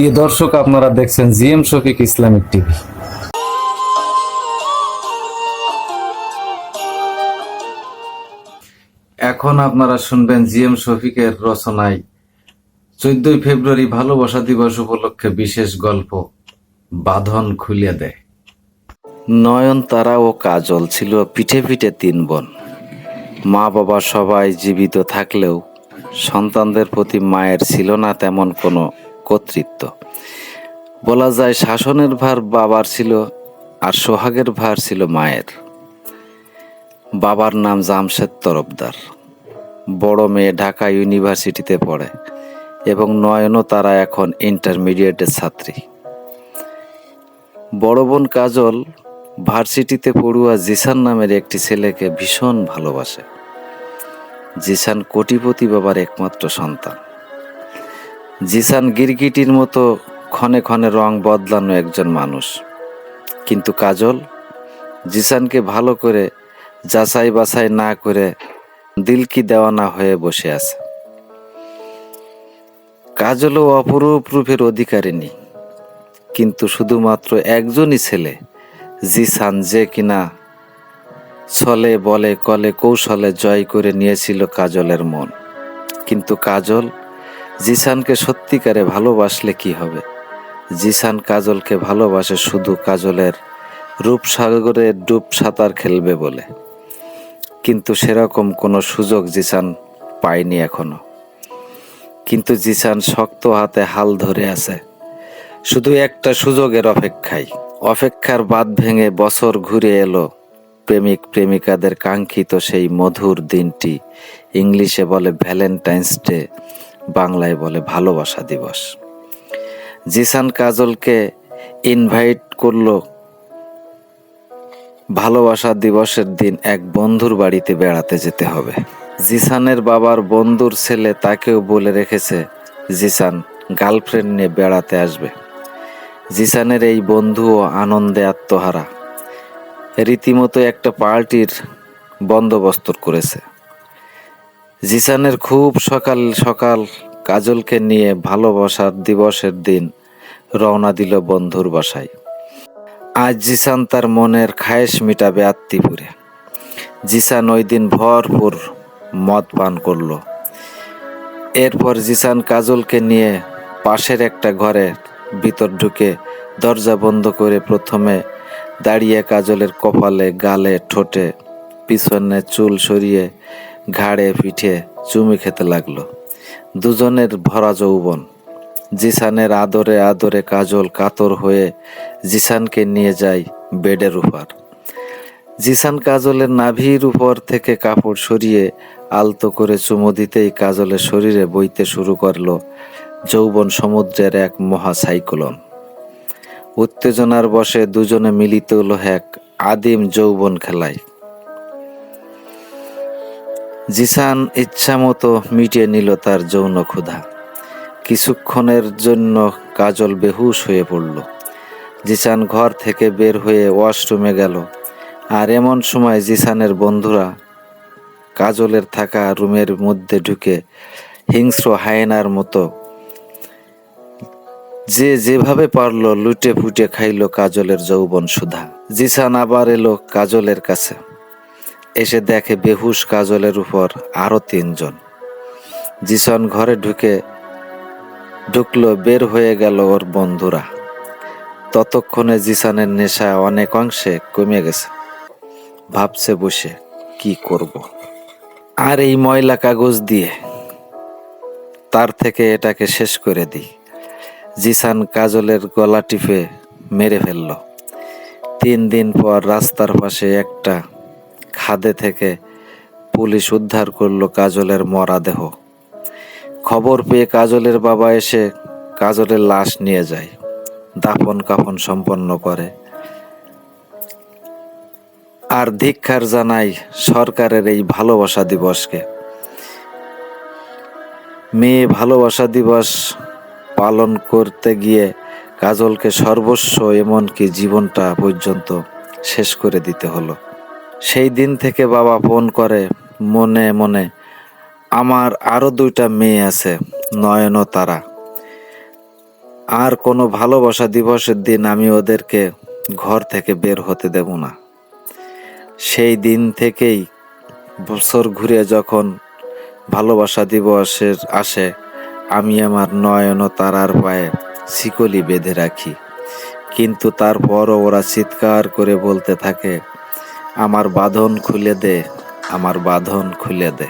প্রিয় দর্শক, আপনারা দেখছেন জিএম শফিক ইসলামিক টিভি। এখন আপনারা শুনবেন জিএম শফিকের রচনায় চোদ্দই ফেব্রুয়ারি ভালোবাসা দিবস উপলক্ষে বিশেষ গল্প, বাঁধন খুলিয়া দেয়। নয়নতারা ও কাজল ছিল পিঠে পিঠে তিন বোন। মা বাবা সবাই জীবিত থাকলেও সন্তানদের প্রতি মায়ের ছিল না তেমন কোনো কর্তৃত্ব বলা যায় শাসনের ভার বাবার ছিল আর সোহাগের ভার ছিল মায়ের। বাবার নাম জামশেদ তরফদার। বড় মেয়ে ঢাকা ইউনিভার্সিটিতে পড়ে এবং নয়নও তারা এখন ইন্টারমিডিয়েটের ছাত্রী। বড় বোন কাজল ভার্সিটিতে পড়ুয়া জিসান নামের একটি ছেলেকে ভীষণ ভালোবাসে। জিসান কোটিপতি বাবার একমাত্র সন্তান। জিসান গিরগিটির মতো ক্ষণে ক্ষণে রং বদলানো একজন মানুষ। কিন্তু কাজল, জিসানকে ভালো করে যাচাই বাছাই না করে দিলকি দেওয়ানা হয়ে বসে আছে। কাজলও অপরূপ রূপের অধিকারিণী, কিন্তু শুধুমাত্র একজনই ছেলে, জিসান যে কিনা ছলে বলে কলে কৌশলে জয় করে নিয়েছিল কাজলের মন। কিন্তু কাজল জিসানকে সত্যিকারে ভালোবাসলে কি হবে? জিসান কাজলকে ভালোবাসে শুধু কাজলের রূপসাগরে ডুব সাঁতার খেলবে বলে। কিন্তু সেরকম কোনো সুযোগ জিসান পায়নি এখনও। কিন্তু জিসান শক্ত হাতে হাল ধরে আছে। শুধু একটা সুযোগের অপেক্ষায় অপেক্ষার বাদ ভেঙে বছর ঘুরে এলো প্রেমিক প্রেমিকাদের কাঙ্ক্ষিত সেই মধুর দিনটি। ইংলিশে বলে ভ্যালেন্টাইন্স ডে। বাংলায় বলে ভালোবাসা দিবস। জিসান কাজলকে ইনভাইট করল ভালোবাসা দিবসের দিন এক বন্ধুর বাড়িতে বেড়াতে যেতে হবে। জিসানের বাবার বন্ধুর ছেলে তাকেও বলে রেখেছে, জিসান, গার্লফ্রেন্ড নিয়ে বেড়াতে আসবে। জিসানের এই বন্ধুও আনন্দে আত্মহারা। রীতিমতো একটা পার্টির বন্দোবস্ত করেছে। জিসানের খুব সকাল সকাল কাজলকে নিয়ে ভালোবাসার দিবসের দিন রওনা দিল বন্ধুর বাসায়। আজ জিসান তার মনের খায়েশ মিটাবে আত্মিপুরে। জিসান ওই দিন ভরপুর মদ পান করল। এরপর জিসান কাজলকে নিয়ে পাশের একটা ঘরের ভিতর ঢুকে দরজা বন্ধ করে প্রথমে দাঁড়িয়ে কাজলের কপালে গালে ঠোঁটে, পিছনে চুল সরিয়ে ঘাড়ে পিঠে চুমি খেতে লাগল। দুজনের ভরা যৌবন। জিসানের আদরে আদরে কাজল কাতর হয়ে জিসানকে নিয়ে যায় বেডের উপর। জিসান কাজলের নাভির উপর থেকে কাপড় সরিয়ে আলতো করে চুমো দিতেই কাজলের শরীরে বইতে শুরু করল যৌবন সমুদ্রের এক মহা সাইক্লোন। উত্তেজনার বসে দুজনে মিলিত হলো এক আদিম যৌবন খেলায়। জিসান ইচ্ছা মতো মিটিয়ে নিল তার যৌন ক্ষুধা। কিছুক্ষণের জন্য কাজল বেহুশ হয়ে পড়ল। জিসান ঘর থেকে বের হয়ে ওয়াশরুমে গেল। আর এমন সময় জিসানের বন্ধুরা কাজলের থাকা রুমের মধ্যে ঢুকে হিংস্র হায়নার মতো যে যেভাবে পারল লুটে ফুটে খাইলো কাজলের যৌবন সুধা। জিসান আবার এলো কাজলের কাছে। এসে দেখে বেহুশ কাজলের উপর আরও তিনজন। জিসান ঘরে ঢুকে ঢুকলো, বের হয়ে গেল ওর বন্ধুরা। ততক্ষণে জিসানের নেশা অনেক অংশে কমে গেছে। ভাবছে বসে, কি করব। আর এই ময়লা কাগজ দিয়ে তার থেকে এটাকে শেষ করে দিই। জিসান কাজলের গলা টিপে মেরে ফেলল। তিন দিন পর রাস্তার পাশে একটা খাদে থেকে পুলিশ উদ্ধার করল কাজলের মরা দেহ। খবর পেয়ে কাজলের বাবা এসে কাজলের লাশ নিয়ে যায়, দাফন কাফন সম্পন্ন করে। আর ধিক্ষার জানাই সরকারের এই ভালোবাসা দিবসকে। মেয়ে ভালোবাসা দিবস পালন করতে গিয়ে কাজলকে সর্বস্ব, এমনকি জীবনটা পর্যন্ত শেষ করে দিতে হলো। সেই দিন থেকে বাবা ফোন করে, মনে মনে, আমার আরও দুইটা মেয়ে আছে, নয়ন তারা। আর কোনো ভালোবাসা দিবসের দিন আমি ওদেরকে ঘর থেকে বের হতে দেব না। সেই দিন থেকেই বছর ঘুরে যখন ভালোবাসা দিবসের আসে, আমি আমার নয়ন তারার পায়ে শিকলি বেঁধে রাখি। কিন্তু তারপরও ওরা চিৎকার করে বলতে থাকে আমার বাঁধন খুলে দে আমার বাঁধন খুলে দে।